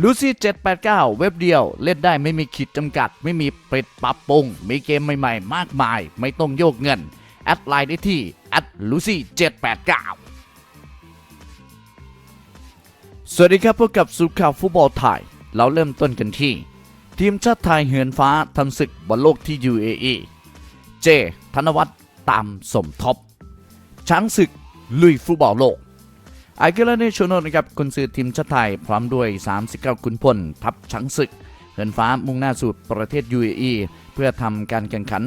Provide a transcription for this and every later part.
ลูซี่789 เว็บเดียวเล่นได้ไม่มีขีดจำกัด ไม่มีปิดปรับปรุง มีเกมใหม่ๆ มากมาย ไม่ต้องโยกเงิน แอดไลน์ได้ที่แอดลูซี่789 สวัสดีครับพบกับสุข่าวฟุตบอลไทย เราเริ่มต้นกันที่ ทีมชาติไทยเหือนฟ้าทำศึกบอลโลกที่ UAE เจ ธนวัฒน์ตามสมทบ ช้างศึกลุยฟุตบอลโลก อเกลเนชโนนะครับกุนซือทีมชาติไทย พร้อมด้วย 39 ขุนพล ทัพช้างศึก เหินฟ้ามุ่งหน้าสู่ประเทศ UAE เพื่อทำการแข่งขัน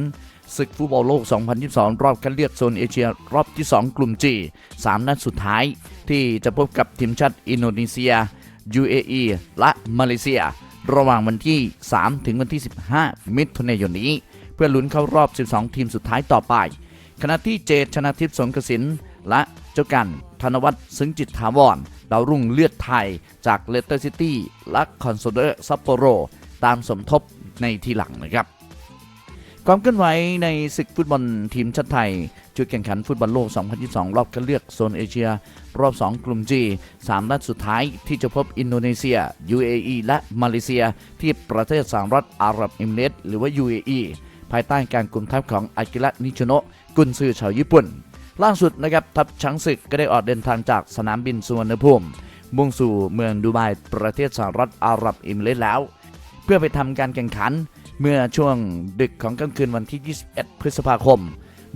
ศึกฟุตบอลโลก 2022 รอบคัดเลือกโซนเอเชียรอบที่ 2 กลุ่ม G 3 นัดสุดท้าย ที่จะพบกับทีมชาติอินโดนีเซีย UAE และมาเลเซีย ระหว่างวันที่ 3 ถึงวันที่ 15 มิถุนายนนี้ เพื่อลุ้นเข้ารอบ 12 ทีมสุดท้ายต่อไป ขณะที่เจตชนะทิพย์สงกสิน และเจ้ากันธนวัฒน์ซึ้งจิตถาวรดาวรุ่งเลือดไทยจากเลสเตอร์ซิตี้และคอนโซเดอร์ซัปโปโร ตามสมทบในทีหลังนะครับความเคลื่อนไหวในศึกฟุตบอลทีมชาติไทยชุดแข่งขันฟุตบอลโลก 2022 รอบคัดเลือกโซนเอเชีย รอบ 2 กลุ่ม G 3นัดสุดท้ายที่จะพบอินโดนีเซีย UAE และมาเลเซีย ที่ประเทศสหรัฐอาหรับเอมิเรตหรือว่า UAE ภายใต้การกลุ่มทัพของอากิระนิชโนะกุนซือชาวญี่ปุ่น ล่าสุดนะครับทัพช้างศึกก็ได้ออกเดินทางจากสนามบินสุวรรณภูมิมุ่งสู่เมืองดูไบประเทศสหรัฐอาหรับเอมิเรตส์แล้ว เพื่อไปทำการแข่งขันเมื่อช่วงดึกของกลางคืนวันที่ 21 พฤษภาคม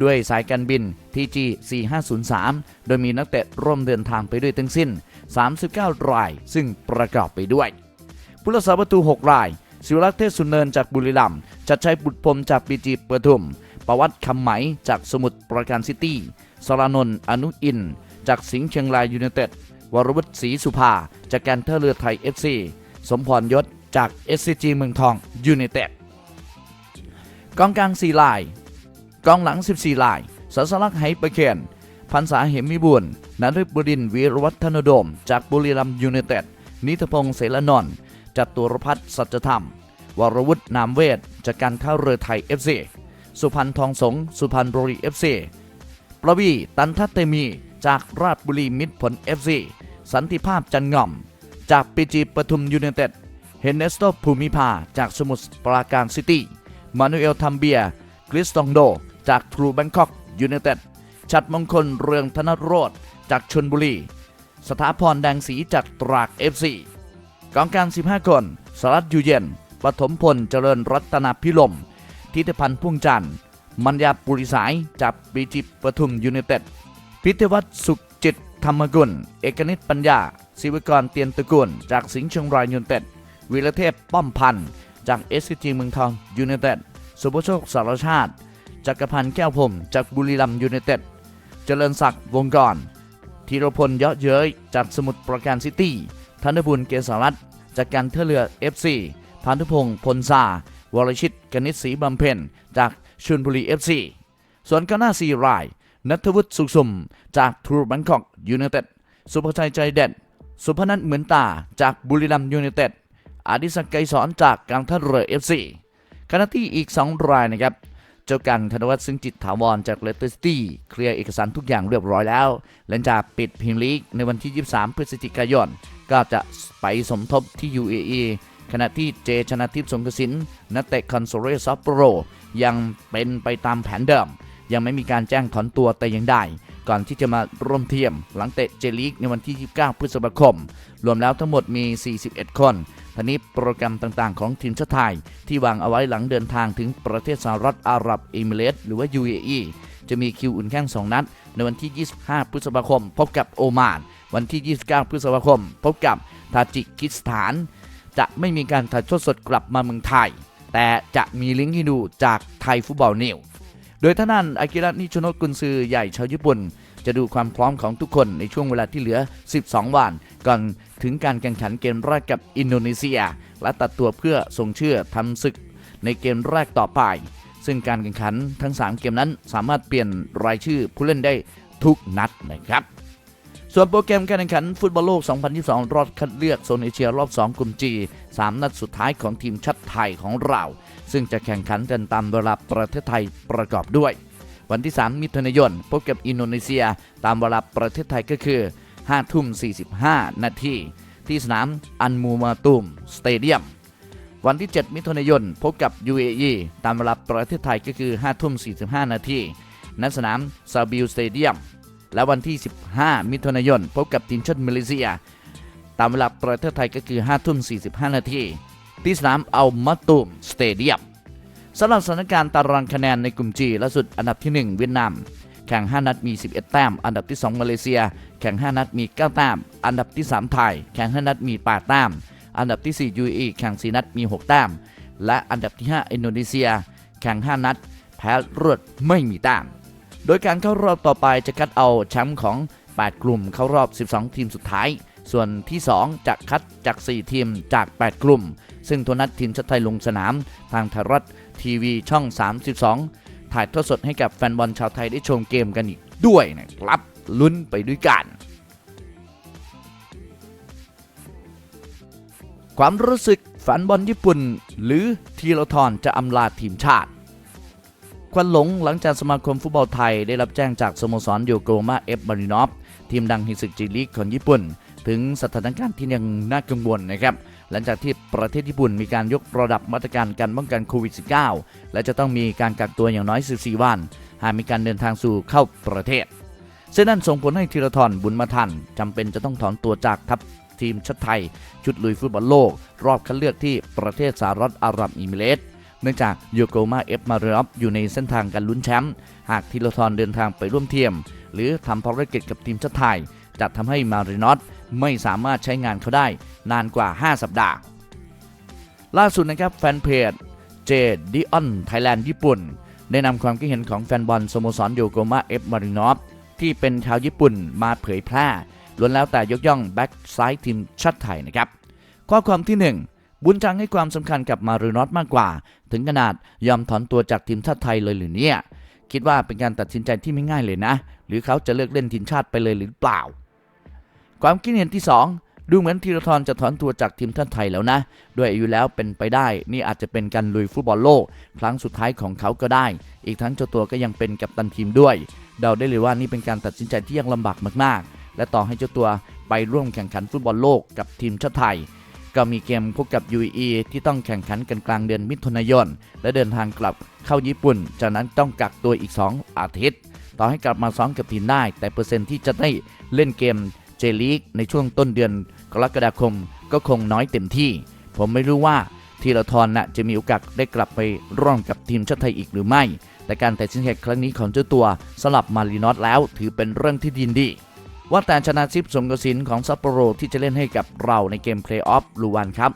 ด้วยสายการบิน TG 4503 โดยมีนักเตะร่วมเดินทางไปด้วยทั้งสิ้น 39 ราย ซึ่งประกอบไปด้วย ผู้รักษาประตู 6 ราย ศิวรักษ์เทศสุนเนินจากบุรีรัมย์จัดชัยบุตรพรมจากปีจีปทุม ประวัติคำไหมจากสมุทรปราการซิตี้ สรานนท์อนุอิน จากสิงห์เชียงรายยูไนเต็ด วรวุฒิศรีสุภา จากการท่าเรือไทย FC สมพรยศจาก SCG เมืองทองยูไนเต็ดกองกลาง 4 ลาย กองหลัง 14 ลายสัสลักไหประเคนพันษาเหมมิบุญนฤบดินทร์วีรวัฒนโดม จากบุรีรัมย์ยูไนเต็ด นิทพงษ์เสรนนท์จากตุรพัฒน์สัจธรรม วรวุฒินามเวทจากการท่าเรือไทย FC สุพรรณทองสง สุพรรณบุรี FC ประวีตันทัตเตมี จากราชบุรีมิตรผล FC สันติภาพจันง่อม จากปีจีปทุมยูไนเต็ด เฮนเนสโตภูมิภา จากสมุทรปราการซิตี้ มานูเอลทัมเบียคริสตองโด จากทรูแบงคอกยูไนเต็ด ชัดมงคลเรืองธนโรธจากชนบุรี สถาพรแดงสีจากตราก FC กองกาง15 คน สรัตอยู่เย็นปฐมพลเจริญรัตนาพิลม ทิติพันธ์พุ่งจันทร์มัญญาปุริสายจากบีจิปทุมยูไนเต็ด พิทวัฒน์สุขจิตธรรมกุล เอกนิตปัญญา ศิวกรเตียนตะกูลจากสิงห์เชียงรายยูไนเต็ด วีรเทพป้อมพันธ์ จากเอสซีจีเมืองทองยูไนเต็ด สุภโชคสารชาติ จักรพันธ์แก้วพรมจากบุรีรัมย์ยูไนเต็ด เจริญศักดิ์วงกรธีรพลเยาะเย้ยจากสมุทรปราการซิตี้ ธนบุญเกษรัตน์จากการเทเรือ FC พานุพงศ์พลซา วรชิตกนิษฐ์ศรีบำเพ็ญจากชลบุรี FC ส่วนก้าวหน้าสี่รายนัทวุฒิสุขสมจากทรูแบงคอกยูไนเต็ดสุภชัยใจเด็ด สุพนัทเหมือนตาจากบุรีรัมย์ยูไนเต็ดอดิศักดิ์ไกรสอนจากการท่าเรือ FC ขณะที่อีก 2 รายนะครับ เจ้ากันธนวัฒน์ซึ่งจิตถาวรจากเลสเตอร์ซิตี้เคลียร์เอกสารทุกอย่างเรียบร้อยแล้ว หลังจากปิดพรีเมียร์ลีกในวันที่ 23 พฤศจิกายน ก็จะไปสมทบที่ UAE ขณะที่เจชนะทิพย์สงกสินนักเตะคอนโซเรซัปโปโรยังเป็นไปตามแผนเดิม ยังไม่มีการแจ้งถอนตัวแต่ยังได้ ก่อนที่จะมาร่วมเทียม หลังเตะเจลีกในวันที่ 29 พฤษภาคม รวมแล้วทั้งหมดมี 41 คนทีนี้โปรแกรมต่างๆ ของทีมชาติไทย ที่วางเอาไว้หลังเดินทางถึงประเทศสหรัฐอาหรับเอมิเรตส์หรือว่า UAE จะมีคิวอุ่นแข้ง2 นัด ในวันที่ 25 พฤษภาคม พบกับโอมาน วันที่ 29 พฤษภาคม พบกับทาจิกิสถาน จะไม่มีการถ่ายทอดสดกลับมาเมืองไทย แต่จะมีลิงก์ให้ดูจากไทยฟุตบอลนิวโดยท่านั้นอากิระนิชโนะกุนซือใหญ่ชาวญี่ปุ่น จะดูความพร้อมของทุกคนในช่วงเวลาที่เหลือ 12 วัน ก่อนถึงการแข่งขันเกมแรกกับอินโดนีเซีย และตัดตัวเพื่อส่งเชื่อทำศึกในเกมแรกต่อไป ซึ่งการแข่งขันทั้ง 3 เกมนั้นสามารถเปลี่ยนรายชื่อผู้เล่นได้ทุกนัดนะครับ ส่วนโปรแกรมการแข่งขันฟุตบอลโลก 2022 รอบคัดเลือกโซนเอเชียรอบ 2 กลุ่ม G 3 นัดสุดท้ายของทีมชาติไทยของเรา ซึ่งจะแข่งขันกันตามเวลาประเทศไทยประกอบด้วย วันที่ 3 มิถุนายน พบกับอินโดนีเซีย ตามเวลาประเทศไทยก็คือ 5 ทุ่ม 45 นาทีที่สนามอันมูมาตุมสเตเดียม วันที่ 7 มิถุนายน พบกับ UAE ตามเวลาประเทศไทยก็คือ 5 ทุ่ม 45 นาทีณสนามซาบิลสเตเดียม และวันที่ 15 มิถุนายน พบกับทีมชาติมาเลเซีย ตามเวลาประเทศไทยก็คือ5ทุ่ม45 นาทีที่สนามอัลมาตุมสเตเดียมสำหรับสถานการณ์ตารางคะแนนในกลุ่ม G ล่าสุดอันดับที่ 1 เวียดนาม แข่ง 5 นัดมี 11 แต้ม อันดับที่ 2 มาเลเซีย แข่ง 5 นัดมี 9 แต้ม อันดับที่ 3 ไทย แข่ง 5 นัดมี 8 แต้ม อันดับที่ 4 UAE แข่ง 4 นัดมี 6 แต้ม และอันดับที่ 5 อินโดนีเซีย แข่ง 5 นัด แพ้รวดไม่มีแต้ม โดยการเข้ารอบต่อไปจะคัดเอาแชมป์ของ 8 กลุ่มเข้ารอบ 12 ทีมสุดท้าย ส่วนที่ 2 จะคัดจาก 4 ทีมจาก 8 กลุ่ม ซึ่งทัวนัดทีมชาติไทยลงสนาม ทางไทยรัฐทีวีช่อง 32 ถ่ายทอดสดให้กับแฟนบอลชาวไทยได้ชมเกมกันอีกด้วยนะครับลุ้นไปด้วยกันความรู้สึกแฟนบอลญี่ปุ่น หรือทีรทรจะอำลาทีมชาติ ควันหลงหลังจากสมาคมฟุตบอลไทยได้รับแจ้งจากสโมสรโยโกมาเอฟบารินอฟทีมดังแห่งศึกจีลีกของญี่ปุ่น ถึงสถานการณ์ที่ยังน่ากังวลนะครับหลังจากที่ประเทศญี่ปุ่นมีการยกระดับมาตรการการป้องกันโควิด -19 และจะต้องมีการกักตัวอย่างน้อย 14 วัน หากมีการเดินทางสู่เข้าประเทศซึ่งนั่นส่งผลให้ธีรทรบุญมาทันจำเป็นจะต้องถอนตัวจากทัพทีมชาติไทย ชุดลุยฟุตบอลโลก รอบคัดเลือกที่ประเทศสหรัฐอาหรับอิมิเรตส์ เนื่องจากโยโกมาเอฟมาเรอฟอยู่ในเส้นทางการลุ้นแชมป์หากธีรทรเดินทางไปร่วมเทียม หรือทำภารกิจกับทีมชาติไทยจะทำให้มารินอสไม่สามารถใช้งานเขาได้นานกว่า 5 สัปดาห์ ล่าสุดนะครับแฟนเพจเจดิออนไทยแลนด์ญี่ปุ่น ได้นำความคิดเห็นของแฟนบอลสโมสรโยโกมาเอฟมารินอฟที่เป็นชาวญี่ปุ่นมาเผยแพร่ล้วนแล้วแต่ยกย่องแบ็กซ้ายทีมชาติไทยนะครับ ข้อความที่ 1 บุญจังให้ความสำคัญกับมารินอสมากกว่า ถึงขนาดยอมถอนตัวจากทีมชาติไทยเลยหรือเนี่ย คิดว่าเป็นการตัดสินใจที่ไม่ง่ายเลยนะ หรือเขาจะเลิกเล่นทีมชาติไปเลยหรือเปล่า ความคิดเห็นที่ 2 ดูเหมือนธีรทรจะถอนตัวจากทีมชาติไทยแล้วนะ ด้วยอายุแล้วเป็นไปได้ นี่อาจจะเป็นการลุยฟุตบอลโลก ครั้งสุดท้ายของเขาก็ได้ อีกทั้งเจ้าตัวก็ยังเป็นกัปตันทีมด้วย เดาได้เลยว่านี่เป็นการตัดสินใจที่ยังลำบากมากๆ และต่อให้เจ้าตัวไปร่วมแข่งขันฟุตบอลโลกกับทีมชาติไทย ก็มีเกมพบกับ UAE ที่ต้องแข่งขันกันกลางเดือนมิถุนายน และเดินทางกลับเข้าญี่ปุ่น จากนั้นต้องกักตัวอีก 2 อาทิตย์ ต่อให้กลับมาซ้อมกับทีมได้ แต่เปอร์เซ็นต์ที่จะได้เล่นเกมเจลีกในช่วงต้นเดือนกรกฎาคมก็คงน้อยเต็มที่ ผมไม่รู้ว่าธีรทรนะจะมีโอกาสได้กลับไปร่วมกับทีมชาติไทยอีกหรือไม่ แต่การแตัดสินใจครั้งนี้ของเจ้าตัวสลับมารีนอตแล้วถือเป็นเรื่องที่ดีดี ว่าแต่ชนะซิปสมกสินของซัปโปโรที่จะเล่นให้กับเราในเกมเพลย์ออฟลูวันครับ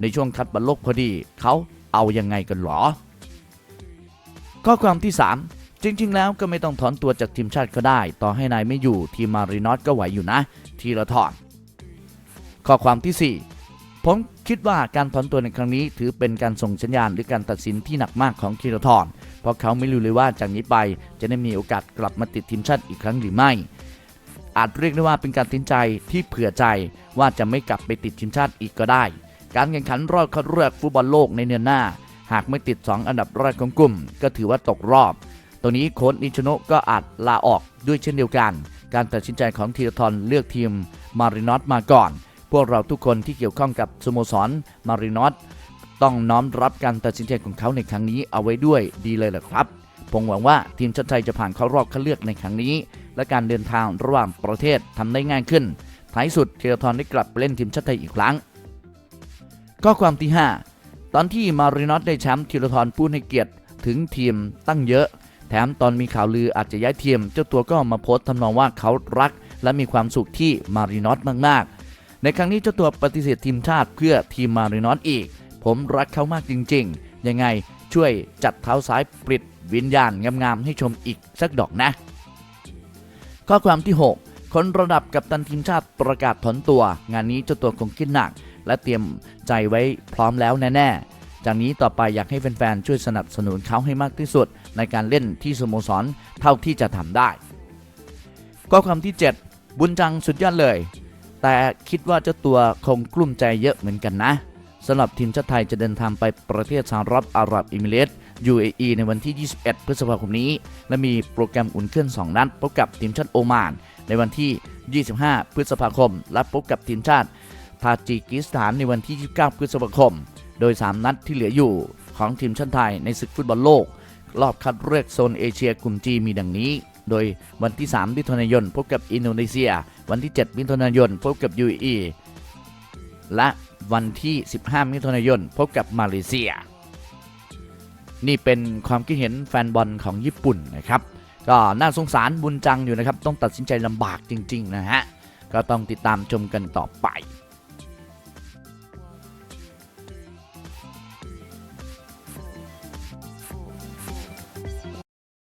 ในช่วงคัดบอลโลกพอดีเขาเอายังไงกันหรอ ข้อความที่ 3 จริง ๆ แล้วก็ไม่ต้องถอนตัวจากทีมชาติก็ได้ ต่อให้นายไม่อยู่ทีมมารีนอตก็ไหวอยู่นะ ทีละทอนข้อความที่ 4 ผมคิดว่าการถอนตัวในครั้งนี้ ถือเป็นการส่งสัญญาณหรือการตัดสินที่หนักมากของทีละทอนเพราะเขาไม่รู้เลยว่าจากนี้ไปจะได้มีโอกาสกลับมาติดทีมชาติอีกครั้งหรือไม่ อาจเรียกได้ว่าเป็นการตัดสินใจที่เผื่อใจว่าจะไม่กลับไปติดทีมชาติอีกก็ได้ การแข่งขันรอบคัดเลือกฟุตบอลโลกในเดือนหน้า หากไม่ติด 2 อันดับแรกของกลุ่ม ก็ถือว่าตกรอบ ตัวนี้โค้ชนิชโนก็อาจลาออกด้วยเช่นเดียวกัน การตัดสินใจของธีรทรเลือกทีมมารินอสมาก่อน พวกเราทุกคนที่เกี่ยวข้องกับสโมสรมารินอสต้องน้อมรับการตัดสินใจของเขาในครั้งนี้เอาไว้ด้วยดีเลยแหละครับ ผมหวังว่าทีมชาติไทยจะผ่านเข้ารอบคัดเลือกในครั้งนี้ และการเดินทางระหว่างประเทศทำได้ง่ายขึ้น ท้ายสุดธีรทรได้กลับไปเล่นทีมชาติไทยอีกครั้ง ข้อความที่ 5 ตอนที่มารินอสได้แชมป์ธีรทรพูดให้เกียรติถึงทีมตั้งเยอะ แถมตอนมีข่าวลืออาจจะย้ายทีม เจ้าตัวก็มาโพสต์ทำนองว่าเขารัก และมีความสุขที่มารินอสมากๆ ในครั้งนี้เจ้าตัวปฏิเสธทีมชาติเพื่อทีมมารินอสอีก ผมรักเขามากจริง ๆ ยังไงช่วยจัดเท้าซ้ายปลิด วิญญาณงามๆให้ชมอีกสักดอกนะ ข้อความที่ 6 คนระดับกับตันทีมชาติประกาศถอนตัว งานนี้เจ้าตัวคงคิดหนัก และเตรียมใจไว้พร้อมแล้วแน่ๆ จากนี้ต่อไปอยากให้แฟนๆ ช่วยสนับสนุนเขาให้มากที่สุด ในการเล่นที่สโมสรเท่าที่จะทำได้ ข้อความที่ 7 บุญจังสุดยอดเลยแต่คิดว่าเจ้าตัวคงกลุ้มใจเยอะเหมือนกันนะสำหรับทีมชาติไทยจะเดินทางไปประเทศสหรัฐอาหรับอิมิเรตส์ UAE ในวันที่ 21 พฤษภาคมนี้ และมีโปรแกรมอุ่นเครื่อง 2 นัดพบกับทีมชาติโอมาน ในวันที่ 25 พฤษภาคม และพบกับทีมชาติทาจิกิสถานในวันที่ 29 พฤษภาคม โดย 3 นัดที่เหลืออยู่ของทีมชาติไทยในศึกฟุตบอลโลก รอบคัดเลือกโซนเอเชียกลุ่มจีมีดังนี้ โดยวันที่3มิถุนายนพบกับอินโดนีเซีย วันที่ 7 มิถุนายนพบกับ UAE และวันที่ 15 มิถุนายนพบกับมาเลเซีย นี่เป็นความคิดเห็นแฟนบอลของญี่ปุ่นนะครับ ก็น่าสงสารบุญจังอยู่นะครับ ต้องตัดสินใจลำบากจริง ๆ นะฮะ ก็ต้องติดตามชมกันต่อไป